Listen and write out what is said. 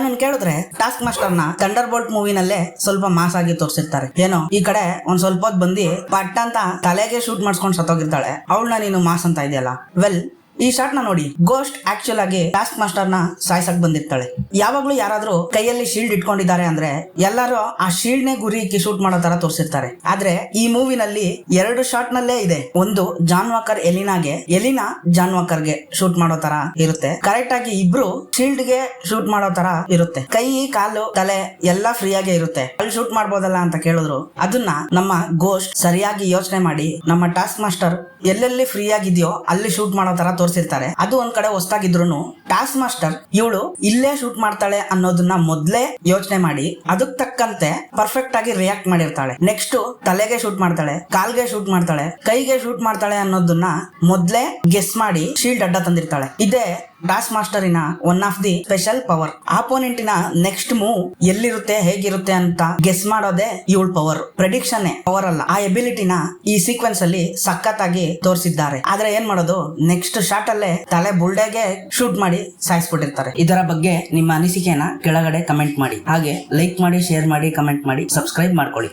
ನನ್ನ ಕೇಳಿದ್ರೆ ಟಾಸ್ಕ್ ಮಾಸ್ಟರ್ನ ಥಂಡರ್ ಬೋಲ್ಟ್ ಮೂವಿನಲ್ಲೇ ಸ್ವಲ್ಪ ಮಾಸ್ ಆಗಿ ತೋರಿಸಿರ್ತಾರೆ. ಏನೋ, ಈ ಕಡೆ ಒಂದ್ ಸ್ವಲ್ಪ ಹೊತ್ತು ಬಂದು, ಪಟ್ ಅಂತ ತಲೆಗೆ ಶೂಟ್ ಮಾಡ್ಸ್ಕೊಂಡು ಸತ್ತೋಗಿರ್ತಾಳೆ. ಅವಳನ್ನ ನೀನು ಮಾಸ್ ಅಂತ ಇದೆಯಲ್ಲ? ವೆಲ್ ಈ ಶಾಟ್ನ ನೋಡಿ. ಗೋಸ್ಟ್ ಆಕ್ಚುಲ್ ಆಗಿ ಟಾಸ್ಕ್ ಮಾಸ್ಟರ್ನ ಸಾಯ್ಸಕ್ ಬಂದಿರ್ತಾಳೆ. ಯಾವಾಗ್ಲೂ ಯಾರಾದ್ರೂ ಕೈಯಲ್ಲಿ ಶೀಲ್ಡ್ ಇಟ್ಕೊಂಡಿದ್ದಾರೆ ಅಂದ್ರೆ ಎಲ್ಲರೂ ಆ ಶೀಲ್ಡ್ ನೇ ಗುರಿ ಇಕ್ಕಿ ಶೂಟ್ ಮಾಡೋ ತರ ತೋರಿಸಿರ್ತಾರೆ. ಆದ್ರೆ ಈ ಮೂವಿನಲ್ಲಿ ಎರಡು ಶಾಟ್ ನಲ್ಲೇ ಇದೆ. ಒಂದು ಜಾನ್ವಾಕರ್ ಎಲಿನಾಗೆ, ಎಲಿನಾ ಜಾನ್ವಾಕರ್ಗೆ ಶೂಟ್ ಮಾಡೋ ತರ ಇರುತ್ತೆ. ಕರೆಕ್ಟ್ ಆಗಿ ಇಬ್ರು ಶೀಲ್ಡ್ಗೆ ಶೂಟ್ ಮಾಡೋ ತರ ಇರುತ್ತೆ. ಕೈ, ಕಾಲು, ತಲೆ ಎಲ್ಲಾ ಫ್ರೀ ಆಗೇ ಇರುತ್ತೆ. ಅಲ್ಲಿ ಶೂಟ್ ಮಾಡ್ಬೋದಲ್ಲ ಅಂತ ಕೇಳಿದ್ರು. ಅದನ್ನ ನಮ್ಮ ಗೋಸ್ಟ್ ಸರಿಯಾಗಿ ಯೋಚನೆ ಮಾಡಿ ನಮ್ಮ ಟಾಸ್ಕ್ ಮಾಸ್ಟರ್ ಎಲ್ಲೆಲ್ಲಿ ಫ್ರೀ ಆಗಿದೆಯೋ ಅಲ್ಲಿ ಶೂಟ್ ಮಾಡೋ ತರ ತೋರಿಸಿರ್ತಾರೆ. ಅದು ಒಂದ್ ಕಡೆ ಹೊಸ್ತಾಗಿದ್ರು ಟಾಸ್ಕ್ ಮಾಸ್ಟರ್ ಇವಳು ಇಲ್ಲೇ ಶೂಟ್ ಮಾಡ್ತಾಳೆ ಅನ್ನೋದನ್ನ ಮೊದ್ಲೇ ಯೋಚನೆ ಮಾಡಿ, ಅದಕ್ ತಕ್ಕಂತೆ ಪರ್ಫೆಕ್ಟ್ ಆಗಿ ರಿಯಾಕ್ಟ್ ಮಾಡಿರ್ತಾಳೆ. ನೆಕ್ಸ್ಟ್ ತಲೆಗೆ ಶೂಟ್ ಮಾಡ್ತಾಳೆ, ಕಾಲ್ಗೆ ಶೂಟ್ ಮಾಡ್ತಾಳೆ, ಕೈಗೆ ಶೂಟ್ ಮಾಡ್ತಾಳೆ ಅನ್ನೋದನ್ನ ಮೊದ್ಲೇ ಗೆಸ್ ಮಾಡಿ ಶೀಲ್ಡ್ ಅಡ್ಡ ತಂದಿರ್ತಾಳೆ. ಇದೇ toss ಮಾಸ್ಟರಿನ one of the special power ಆಪೋನೆಂಟಿನ next move ಎಲ್ಲಿರುತ್ತೆ, ಹೇಗಿರುತ್ತೆ ಅಂತ ಗೆಸ್ ಮಾಡೋದೇ ಇವಳ ಪವರ್ ಪ್ರೆಡಿಕ್ಷನ್ ಪವರ್ ಅಲ್ಲ. ಆ ಎಬಿಲಿಟಿನ ಈ ಸೀಕ್ವೆನ್ಸ್ ಅಲ್ಲಿ ಸಖತ್ತಾಗಿ ತೋರಿಸಿದ್ದಾರೆ. ಆದ್ರೆ ಏನ್ ಮಾಡೋದು? ನೆಕ್ಸ್ಟ್ ಶಾಟ್ ಅಲ್ಲೇ ತಲೆ ಬುಲ್ಡೆಗೆ ಶೂಟ್ ಮಾಡಿ ಸಾಯಿಸ್ಬಿಟ್ಟಿರ್ತಾರೆ. ಇದರ ಬಗ್ಗೆ ನಿಮ್ಮ ಅನಿಸಿಕೆನ ಕೆಳಗಡೆ ಕಮೆಂಟ್ ಮಾಡಿ. ಹಾಗೆ ಲೈಕ್ ಮಾಡಿ ಶೇರ್ ಮಾಡಿ ಕಮೆಂಟ್ ಮಾಡಿ ಸಬ್ಸ್ಕ್ರೈಬ್ ಮಾಡ್ಕೊಳ್ಳಿ.